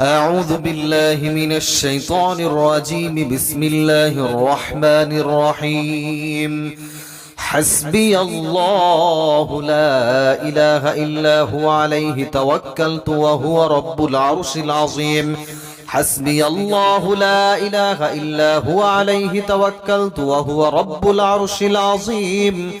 أعوذ بالله من الشيطان الرجيم. بسم الله الرحمن الرحيم. حسبي الله لا إله إلا هو عليه توكلت وهو رب العرش العظيم. حسبي الله لا إله إلا هو عليه توكلت وهو رب العرش العظيم.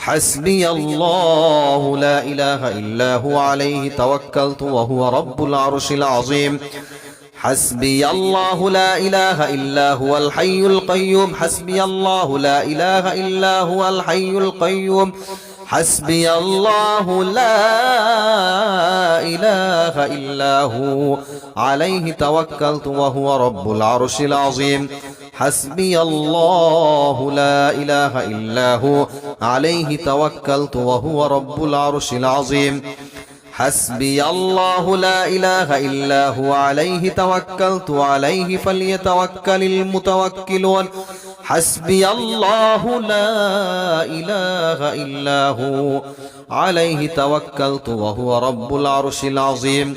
حسبي الله لا إله إلا هو عليه توكلت وهو رب العرش العظيم. حسبي الله لا إله إلا هو الحي القيوم. حسبي الله لا إله إلا هو الحي القيوم. حسبي الله لا إله إلا هو عليه توكلت وهو رب العرش العظيم. حسبي الله لا إله إلا هو. عليه توكلت وهو رب العرش العظيم. حسبي الله لا إله إلا هو. عليه توكلت عليه فليتوكل المتوكلون. حسبي الله لا إله إلا هو. عليه توكلت وهو رب العرش العظيم.